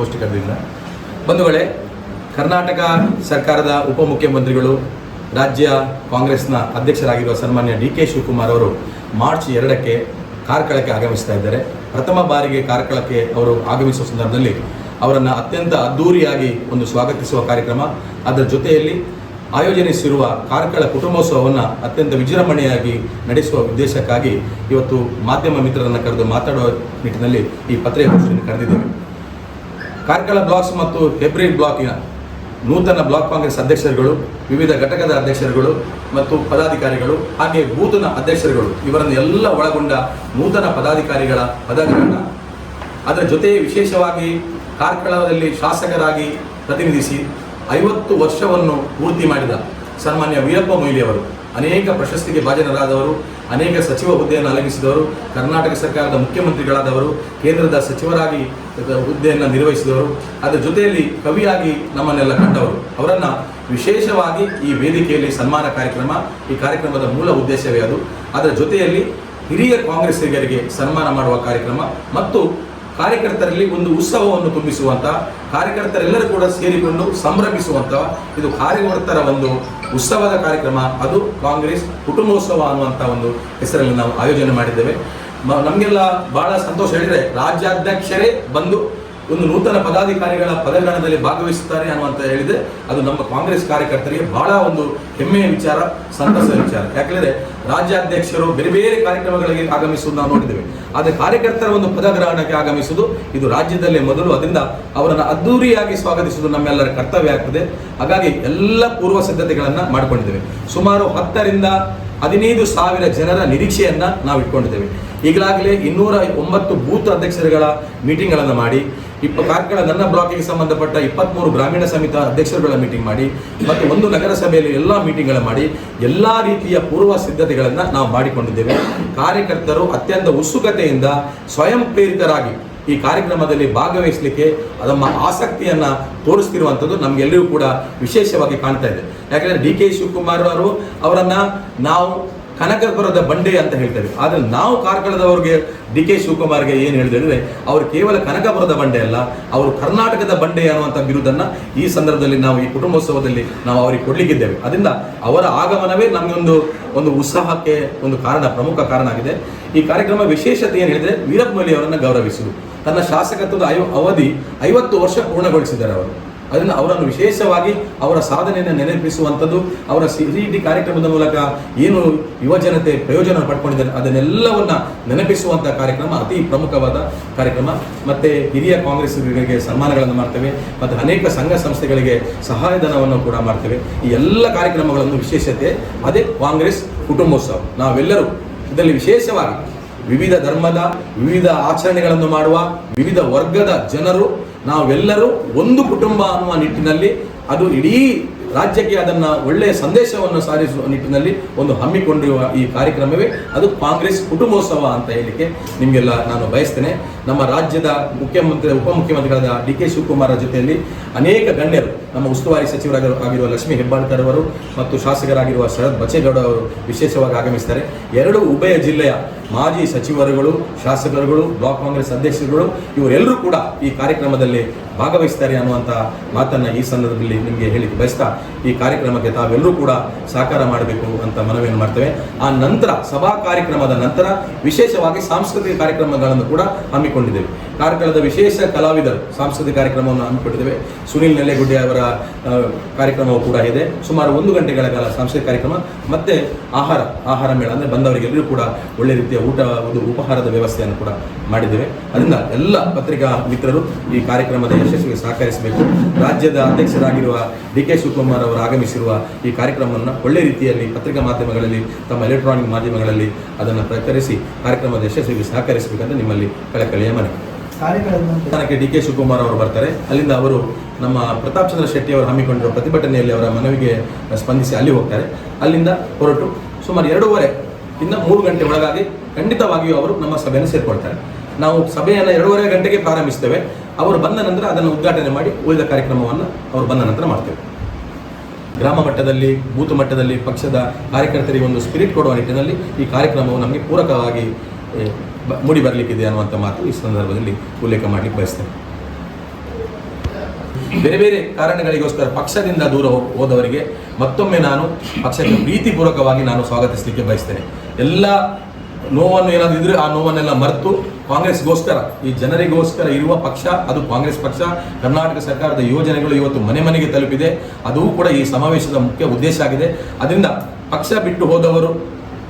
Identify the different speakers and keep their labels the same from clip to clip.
Speaker 1: ಗೋಷ್ಠಿ ಕರೆದಿಲ್ಲ ಬಂಧುಗಳೇ, ಕರ್ನಾಟಕ ಸರ್ಕಾರದ ಉಪಮುಖ್ಯಮಂತ್ರಿಗಳು, ರಾಜ್ಯ ಕಾಂಗ್ರೆಸ್ನ ಅಧ್ಯಕ್ಷರಾಗಿರುವ ಸನ್ಮಾನ್ಯ ಡಿ ಕೆ ಶಿವಕುಮಾರ್ ಅವರು ಮಾರ್ಚ್ ಎರಡಕ್ಕೆ ಕಾರ್ಕಳಕ್ಕೆ ಆಗಮಿಸ್ತಾ ಇದ್ದಾರೆ. ಪ್ರಥಮ ಬಾರಿಗೆ ಕಾರ್ಕಳಕ್ಕೆ ಅವರು ಆಗಮಿಸುವ ಸಂದರ್ಭದಲ್ಲಿ ಅವರನ್ನು ಅತ್ಯಂತ ಅದ್ದೂರಿಯಾಗಿ ಒಂದು ಸ್ವಾಗತಿಸುವ ಕಾರ್ಯಕ್ರಮ. ಅದರ ಜೊತೆಯಲ್ಲಿ ಆಯೋಜನಿಸಿರುವ ಕಾರ್ಕಳ ಕುಟುಂಬೋತ್ಸವವನ್ನು ಅತ್ಯಂತ ವಿಜೃಂಭಣೆಯಾಗಿ ನಡೆಸುವ ಉದ್ದೇಶಕ್ಕಾಗಿ ಇವತ್ತು ಮಾಧ್ಯಮ ಮಿತ್ರರನ್ನು ಕರೆದು ಮಾತಾಡುವ ನಿಟ್ಟಿನಲ್ಲಿ ಈ ಪತ್ರಿಕಾಗೋಷ್ಠಿಯನ್ನು ಕರೆದಿದ್ದೇವೆ. ಕಾರ್ಕಳ ಬ್ಲಾಕ್ಸ್ ಮತ್ತು ಹೆಬ್ರಿ ಬ್ಲಾಕಿನ ನೂತನ ಬ್ಲಾಕ್ ಕಾಂಗ್ರೆಸ್ ಅಧ್ಯಕ್ಷರುಗಳು, ವಿವಿಧ ಘಟಕದ ಅಧ್ಯಕ್ಷರುಗಳು ಮತ್ತು ಪದಾಧಿಕಾರಿಗಳು ಹಾಗೆ ಬೂತನ ಅಧ್ಯಕ್ಷರುಗಳು. ಇವರನ್ನು ಎಲ್ಲ ಒಳಗೊಂಡ ನೂತನ ಪದಾಧಿಕಾರಿಗಳ ಪದಗ್ರಹಣ. ಅದರ ಜೊತೆ ವಿಶೇಷವಾಗಿ ಕಾರ್ಕಳದಲ್ಲಿ ಶಾಸಕರಾಗಿ ಪ್ರತಿನಿಧಿಸಿ ಐವತ್ತು ವರ್ಷವನ್ನು ಪೂರ್ತಿ ಮಾಡಿದ ಸನ್ಮಾನ್ಯ ವೀರಪ್ಪ ಮೊಯ್ಲಿಯವರು. ಅನೇಕ ಪ್ರಶಸ್ತಿಗೆ ಭಾಜನರಾದವರು, ಅನೇಕ ಸಚಿವ ಹುದ್ದೆಯನ್ನು ಅಲಂಗಿಸಿದವರು ಕರ್ನಾಟಕ ಸರ್ಕಾರದ ಮುಖ್ಯಮಂತ್ರಿಗಳಾದವರು, ಕೇಂದ್ರದ ಸಚಿವರಾಗಿ ಹುದ್ದೆಯನ್ನು ನಿರ್ವಹಿಸಿದವರು. ಅದರ ಜೊತೆಯಲ್ಲಿ ಕವಿಯಾಗಿ ನಮ್ಮನ್ನೆಲ್ಲ ಕಂಡವರು. ಅವರನ್ನು ವಿಶೇಷವಾಗಿ ಈ ವೇದಿಕೆಯಲ್ಲಿ ಸನ್ಮಾನ ಕಾರ್ಯಕ್ರಮ, ಈ ಕಾರ್ಯಕ್ರಮದ ಮೂಲ ಉದ್ದೇಶವೇ ಅದು. ಅದರ ಜೊತೆಯಲ್ಲಿ ಹಿರಿಯ ಕಾಂಗ್ರೆಸ್ಸಿಗರಿಗೆ ಸನ್ಮಾನ ಮಾಡುವ ಕಾರ್ಯಕ್ರಮ ಮತ್ತು ಕಾರ್ಯಕರ್ತರಲ್ಲಿ ಒಂದು ಉತ್ಸವವನ್ನು ತುಂಬಿಸುವಂತ, ಕಾರ್ಯಕರ್ತರೆಲ್ಲರೂ ಕೂಡ ಸೇರಿಕೊಂಡು ಸಂಭ್ರಮಿಸುವಂತ, ಇದು ಕಾರ್ಯಕರ್ತರ ಒಂದು ಉತ್ಸವದ ಕಾರ್ಯಕ್ರಮ. ಅದು ಕಾಂಗ್ರೆಸ್ ಕುಟುಂಬೋತ್ಸವ ಅನ್ನುವಂಥ ಒಂದು ಹೆಸರಲ್ಲಿ ನಾವು ಆಯೋಜನೆ ಮಾಡಿದ್ದೇವೆ. ನಮಗೆಲ್ಲ ಬಹಳ ಸಂತೋಷ ಹೇಳಿದ್ರೆ ರಾಜ್ಯಾಧ್ಯಕ್ಷರೇ ಬಂದು ಒಂದು ನೂತನ ಪದಾಧಿಕಾರಿಗಳ ಪದಗ್ರಹಣದಲ್ಲಿ ಭಾಗವಹಿಸುತ್ತಾರೆ ಅನ್ನುವಂತ ಹೇಳಿದೆ. ಅದು ನಮ್ಮ ಕಾಂಗ್ರೆಸ್ ಕಾರ್ಯಕರ್ತರಿಗೆ ಬಹಳ ಒಂದು ಹೆಮ್ಮೆಯ ವಿಚಾರ ಸಂತಸದ ವಿಚಾರ. ಯಾಕಂದ್ರೆ ರಾಜ್ಯಾಧ್ಯಕ್ಷರು ಬೇರೆ ಬೇರೆ ಕಾರ್ಯಕ್ರಮಗಳಿಗೆ ಆಗಮಿಸುವುದು ನಾವು ನೋಡಿದ್ದೇವೆ. ಆದರೆ ಕಾರ್ಯಕರ್ತರ ಒಂದು ಪದಗ್ರಹಣಕ್ಕೆ ಆಗಮಿಸುವುದು ಇದು ರಾಜ್ಯದಲ್ಲೇ ಮೊದಲು. ಅದರಿಂದ ಅವರನ್ನು ಅದ್ದೂರಿಯಾಗಿ ಸ್ವಾಗತಿಸುವುದು ನಮ್ಮೆಲ್ಲರ ಕರ್ತವ್ಯ ಆಗ್ತದೆ. ಹಾಗಾಗಿ ಎಲ್ಲ ಪೂರ್ವ ಸಿದ್ಧತೆಗಳನ್ನು ಮಾಡಿಕೊಂಡಿದ್ದೇವೆ. ಸುಮಾರು ಹತ್ತರಿಂದ ಹದಿನೈದು ಸಾವಿರ ಜನರ ನಿರೀಕ್ಷೆಯನ್ನು ನಾವು ಇಟ್ಕೊಂಡಿದ್ದೇವೆ ಈಗಲಾಗಲೇ ಇನ್ನೂರ ಒಂಬತ್ತು ಬೂತ್ ಅಧ್ಯಕ್ಷರುಗಳ ಮೀಟಿಂಗ್ಗಳನ್ನು ಮಾಡಿ ಇಪ್ಪ ಕಾರ್ಕಳ ನನ್ನ ಬ್ಲಾಕಿಗೆ ಸಂಬಂಧಪಟ್ಟ ಇಪ್ಪತ್ತ್ಮೂರು ಗ್ರಾಮೀಣ ಸಮಿತಿ ಅಧ್ಯಕ್ಷರುಗಳ ಮೀಟಿಂಗ್ ಮಾಡಿ ಮತ್ತು ಒಂದು ನಗರಸಭೆಯಲ್ಲಿ ಎಲ್ಲ ಮೀಟಿಂಗ್ಗಳ ಮಾಡಿ ಎಲ್ಲ ರೀತಿಯ ಪೂರ್ವ ಸಿದ್ಧತೆಗಳನ್ನು ನಾವು ಮಾಡಿಕೊಂಡಿದ್ದೇವೆ. ಕಾರ್ಯಕರ್ತರು ಅತ್ಯಂತ ಉತ್ಸುಕತೆಯಿಂದ ಸ್ವಯಂ ಪ್ರೇರಿತರಾಗಿ ಈ ಕಾರ್ಯಕ್ರಮದಲ್ಲಿ ಭಾಗವಹಿಸಲಿಕ್ಕೆ ನಮ್ಮ ಆಸಕ್ತಿಯನ್ನ ತೋರಿಸ್ತಿರುವಂಥದ್ದು ನಮ್ಗೆಲ್ಲರಿಗೂ ಕೂಡ ವಿಶೇಷವಾಗಿ ಕಾಣ್ತಾ ಇದೆ. ಯಾಕಂದ್ರೆ ಡಿ ಕೆ ಶಿವಕುಮಾರ್ ಅವರು ಅವರನ್ನು ನಾವು ಕನಕಪುರದ ಬಂಡೆ ಅಂತ ಹೇಳ್ತೇವೆ. ಆದರೆ ನಾವು ಕಾರ್ಕಳದವ್ರಿಗೆ ಡಿ ಕೆ ಶಿವಕುಮಾರ್ಗೆ ಏನು ಹೇಳಿದ್ರೆ ಅವರು ಕೇವಲ ಕನಕಪುರದ ಬಂಡೆ ಅಲ್ಲ, ಅವರು ಕರ್ನಾಟಕದ ಬಂಡೆ ಅನ್ನುವಂಥ ಬಿರುದನ್ನ ಈ ಸಂದರ್ಭದಲ್ಲಿ ನಾವು ಈ ಕುಟುಂಬೋತ್ಸವದಲ್ಲಿ ನಾವು ಅವರಿಗೆ ಕೊಡಲಿಕ್ಕಿದ್ದೇವೆ. ಅದರಿಂದ ಅವರ ಆಗಮನವೇ ನಮಗೊಂದು, ಒಂದು ಉತ್ಸಾಹಕ್ಕೆ ಒಂದು ಕಾರಣ, ಪ್ರಮುಖ ಕಾರಣ ಆಗಿದೆ. ಈ ಕಾರ್ಯಕ್ರಮ ವಿಶೇಷತೆ ಏನು ಹೇಳಿದರೆ, ವೀರಪ್ಪ ಮೊಯ್ಲಿ ಅವರನ್ನು ಗೌರವಿಸುವುದು. ತನ್ನ ಶಾಸಕತ್ವದ ಅವಧಿ ಐವತ್ತು ವರ್ಷ ಪೂರ್ಣಗೊಳಿಸಿದ್ದಾರೆ ಅವರು. ಅದನ್ನು ಅವರನ್ನು ವಿಶೇಷವಾಗಿ ಅವರ ಸಾಧನೆಯನ್ನು ನೆನಪಿಸುವಂಥದ್ದು, ಅವರ ಸಿ ಕಾರ್ಯಕ್ರಮದ ಮೂಲಕ ಏನು ಯುವಜನತೆ ಪ್ರಯೋಜನ ಪಡ್ಕೊಂಡಿದ್ದಾರೆ, ಅದನ್ನೆಲ್ಲವನ್ನ ನೆನಪಿಸುವಂಥ ಕಾರ್ಯಕ್ರಮ, ಅತಿ ಪ್ರಮುಖವಾದ ಕಾರ್ಯಕ್ರಮ. ಮತ್ತೆ ಹಿರಿಯ ಕಾಂಗ್ರೆಸ್ಗಳಿಗೆ ಸನ್ಮಾನಗಳನ್ನು ಮಾಡ್ತೇವೆ, ಮತ್ತು ಅನೇಕ ಸಂಘ ಸಂಸ್ಥೆಗಳಿಗೆ ಸಹಾಯಧನವನ್ನು ಕೂಡ ಮಾಡ್ತೇವೆ. ಈ ಎಲ್ಲ ಕಾರ್ಯಕ್ರಮಗಳನ್ನು ವಿಶೇಷತೆ, ಅದೇ ಕಾಂಗ್ರೆಸ್ ಕುಟುಂಬೋತ್ಸವ. ನಾವೆಲ್ಲರೂ ಇದರಲ್ಲಿ ವಿಶೇಷವಾಗಿ ವಿವಿಧ ಧರ್ಮದ, ವಿವಿಧ ಆಚರಣೆಗಳನ್ನು ಮಾಡುವ, ವಿವಿಧ ವರ್ಗದ ಜನರು ನಾವೆಲ್ಲರೂ ಒಂದು ಕುಟುಂಬ ಅನ್ನುವ ನಿಟ್ಟಿನಲ್ಲಿ ಅದು ಇಡೀ ರಾಜ್ಯಕ್ಕೆ ಅದನ್ನ ಒಳ್ಳೆಯ ಸಂದೇಶವನ್ನು ಸಾರಿಸುವ ನಿಟ್ಟಿನಲ್ಲಿ ಒಂದು ಹಮ್ಮಿಕೊಂಡಿರುವ ಈ ಕಾರ್ಯಕ್ರಮವೇ. ಅದು ಕಾಂಗ್ರೆಸ್ ಕುಟುಂಬೋತ್ಸವ ಅಂತ ಹೇಳಲಿಕ್ಕೆ ನಿಮಗೆಲ್ಲ ನಾನು ಬಯಸ್ತೇನೆ. ನಮ್ಮ ರಾಜ್ಯದ ಮುಖ್ಯಮಂತ್ರಿ, ಉಪಮುಖ್ಯಮಂತ್ರಿಗಳಾದ ಡಿ ಕೆ ಶಿವಕುಮಾರ್ ಜೊತೆಯಲ್ಲಿ ಅನೇಕ ಗಣ್ಯರು, ನಮ್ಮ ಉಸ್ತುವಾರಿ ಸಚಿವರಾಗಿರುವ ಆಗಿರುವ ಲಕ್ಷ್ಮೀ ಹೆಬ್ಬಾಳ್ಕರ್ ಅವರು ಮತ್ತು ಶಾಸಕರಾಗಿರುವ ಶರದ್ ಬಚ್ಚೇಗೌಡ ಅವರು ವಿಶೇಷವಾಗಿ ಆಗಮಿಸ್ತಾರೆ ಎರಡು ಉಭಯ ಜಿಲ್ಲೆಯ ಮಾಜಿ ಸಚಿವರುಗಳು, ಶಾಸಕರುಗಳು, ಬ್ಲಾಕ್ ಕಾಂಗ್ರೆಸ್ ಅಧ್ಯಕ್ಷರುಗಳು ಇವರೆಲ್ಲರೂ ಕೂಡ ಈ ಕಾರ್ಯಕ್ರಮದಲ್ಲಿ ಭಾಗವಹಿಸ್ತಾರೆ ಅನ್ನುವಂಥ ಮಾತನ್ನು ಈ ಸಂದರ್ಭದಲ್ಲಿ ನಿಮಗೆ ಹೇಳಿಕ್ಕೆ ಬಯಸ್ತಾ ಈ ಕಾರ್ಯಕ್ರಮಕ್ಕೆ ತಾವೆಲ್ಲರೂ ಕೂಡ ಸಹಕಾರ ಮಾಡಬೇಕು ಅಂತ ಮನವಿಯನ್ನು ಮಾಡ್ತೇವೆ. ಆ ನಂತರ, ಸಭಾ ಕಾರ್ಯಕ್ರಮದ ನಂತರ ವಿಶೇಷವಾಗಿ ಸಾಂಸ್ಕೃತಿಕ ಕಾರ್ಯಕ್ರಮಗಳನ್ನು ಕೂಡ ಹಮ್ಮಿಕೊಂಡಿದ್ದೇವೆ. ಕಾರ್ಕಳದ ವಿಶೇಷ ಕಲಾವಿದರು ಸಾಂಸ್ಕೃತಿಕ ಕಾರ್ಯಕ್ರಮವನ್ನು ಹಮ್ಮಿಕೊಂಡಿದ್ದೇವೆ. ಸುನಿಲ್ ನೆಲೆಗುಡ್ಡೆ ಅವರ ಕಾರ್ಯಕ್ರಮವು ಕೂಡ ಇದೆ. ಸುಮಾರು ಒಂದು ಗಂಟೆಗಳ ಕಾಲ ಸಾಂಸ್ಕೃತಿಕ ಕಾರ್ಯಕ್ರಮ, ಮತ್ತೆ ಆಹಾರ ಆಹಾರ ಮೇಳ ಅಂದರೆ ಬಂದವರಿಗೆಲ್ಲರೂ ಕೂಡ ಒಳ್ಳೆ ರೀತಿಯ ಊಟ, ಒಂದು ಉಪಹಾರದ ವ್ಯವಸ್ಥೆಯನ್ನು ಕೂಡ ಮಾಡಿದ್ದೇವೆ. ಅದರಿಂದ ಎಲ್ಲ ಪತ್ರಿಕಾ ಮಿತ್ರರು ಈ ಕಾರ್ಯಕ್ರಮದ ಯಶಸ್ವಿಗೆ ಸಹಕರಿಸಬೇಕು. ರಾಜ್ಯದ ಅಧ್ಯಕ್ಷರಾಗಿರುವ ಡಿ ಕೆ ಶಿವಕುಮಾರ್ ಅವರು ಆಗಮಿಸಿರುವ ಈ ಕಾರ್ಯಕ್ರಮವನ್ನು ಒಳ್ಳೆ ರೀತಿಯಲ್ಲಿ ಪತ್ರಿಕಾ ಮಾಧ್ಯಮಗಳಲ್ಲಿ, ತಮ್ಮ ಎಲೆಕ್ಟ್ರಾನಿಕ್ ಮಾಧ್ಯಮಗಳಲ್ಲಿ ಅದನ್ನು ಪ್ರಕರಿಸಿ ಕಾರ್ಯಕ್ರಮದ ಯಶಸ್ವಿಗೆ ಸಹಕರಿಸಬೇಕಂತ ನಿಮ್ಮಲ್ಲಿ ಕಳಕಳಿಯ ಮನವಿ. ಕಾರ್ಯಕ್ರಮಕ್ಕೆ ಡಿ ಕೆ ಶಿವಕುಮಾರ್ ಅವರು ಬರ್ತಾರೆ. ಅಲ್ಲಿಂದ ಅವರು ನಮ್ಮ ಪ್ರತಾಪ್ ಚಂದ್ರ ಶೆಟ್ಟಿ ಅವರು ಹಮ್ಮಿಕೊಂಡಿರುವ ಪ್ರತಿಭಟನೆಯಲ್ಲಿ ಅವರ ಮನವಿಗೆ ಸ್ಪಂದಿಸಿ ಅಲ್ಲಿ ಹೋಗ್ತಾರೆ. ಅಲ್ಲಿಂದ ಹೊರಟು ಸುಮಾರು ಎರಡೂವರೆ ಇನ್ನು ಮೂರು ಗಂಟೆ ಒಳಗಾಗಿ ಖಂಡಿತವಾಗಿಯೂ ಅವರು ನಮ್ಮ ಸಭೆಯನ್ನು ಸೇರ್ಕೊಳ್ತಾರೆ. ನಾವು ಸಭೆಯನ್ನು ಎರಡೂವರೆ ಗಂಟೆಗೆ ಪ್ರಾರಂಭಿಸ್ತೇವೆ. ಅವರು ಬಂದ ನಂತರ ಅದನ್ನು ಉದ್ಘಾಟನೆ ಮಾಡಿ, ಉಳಿದ ಕಾರ್ಯಕ್ರಮವನ್ನು ಅವರು ಬಂದ ನಂತರ ಮಾಡ್ತೇವೆ. ಗ್ರಾಮ ಮಟ್ಟದಲ್ಲಿ, ಬೂತ್ ಮಟ್ಟದಲ್ಲಿ ಪಕ್ಷದ ಕಾರ್ಯಕರ್ತರಿಗೆ ಒಂದು ಸ್ಪಿರಿಟ್ ಕೊಡುವ ನಿಟ್ಟಿನಲ್ಲಿ ಈ ಕಾರ್ಯಕ್ರಮವು ನಮಗೆ ಪೂರಕವಾಗಿ ಮೂಡಿ ಬರಲಿಕ್ಕಿದೆ ಅನ್ನುವಂಥ ಮಾತು ಈ ಸಂದರ್ಭದಲ್ಲಿ ಉಲ್ಲೇಖ ಮಾಡಲಿಕ್ಕೆ ಬಯಸ್ತೇನೆ. ಬೇರೆ ಬೇರೆ ಕಾರಣಗಳಿಗೋಸ್ಕರ ಪಕ್ಷದಿಂದ ದೂರ ಹೋದವರಿಗೆ ಮತ್ತೊಮ್ಮೆ ನಾನು ಪಕ್ಷಕ್ಕೆ ಪ್ರೀತಿಪೂರ್ವಕವಾಗಿ ನಾನು ಸ್ವಾಗತಿಸಲಿಕ್ಕೆ ಬಯಸ್ತೇನೆ. ಎಲ್ಲ ನೋವನ್ನು ಏನಾದರೂ ಇದ್ರೆ ಆ ನೋವನ್ನೆಲ್ಲ ಮರೆತು ಕಾಂಗ್ರೆಸ್ಗೋಸ್ಕರ, ಈ ಜನರಿಗೋಸ್ಕರ ಇರುವ ಪಕ್ಷ, ಅದು ಕಾಂಗ್ರೆಸ್ ಪಕ್ಷ, ಕರ್ನಾಟಕ ಸರ್ಕಾರದ ಯೋಜನೆಗಳು ಇವತ್ತು ಮನೆ ಮನೆಗೆ ತಲುಪಿದೆ. ಅದು ಕೂಡ ಈ ಸಮಾವೇಶದ ಮುಖ್ಯ ಉದ್ದೇಶ ಆಗಿದೆ. ಅದರಿಂದ ಪಕ್ಷ ಬಿಟ್ಟು ಹೋದವರು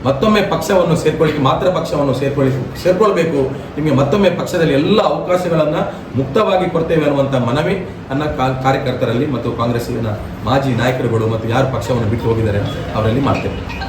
Speaker 1: ಮತ್ತೊಮ್ಮೆ ಪಕ್ಷವನ್ನು ಸೇರ್ಕೊಳ್ಳಿಕ್ಕೆ, ಮಾತ್ರ ಪಕ್ಷವನ್ನು ಸೇರ್ಕೊಳ್ಳಿ, ಸೇರ್ಕೊಳ್ಬೇಕು. ನಿಮಗೆ ಮತ್ತೊಮ್ಮೆ ಪಕ್ಷದಲ್ಲಿ ಎಲ್ಲ ಅವಕಾಶಗಳನ್ನು ಮುಕ್ತವಾಗಿ ಕೊಡ್ತೇವೆ ಅನ್ನುವಂಥ ಮನವಿ ಅನ್ನ ಕಾರ್ಯಕರ್ತರಲ್ಲಿ ಮತ್ತು ಕಾಂಗ್ರೆಸ್ಸಿನ ಮಾಜಿ ನಾಯಕರುಗಳು ಮತ್ತು ಯಾರು ಪಕ್ಷವನ್ನು ಬಿಟ್ಟು ಹೋಗಿದ್ದಾರೆ ಅವರಲ್ಲಿ ಮಾಡ್ತೇವೆ.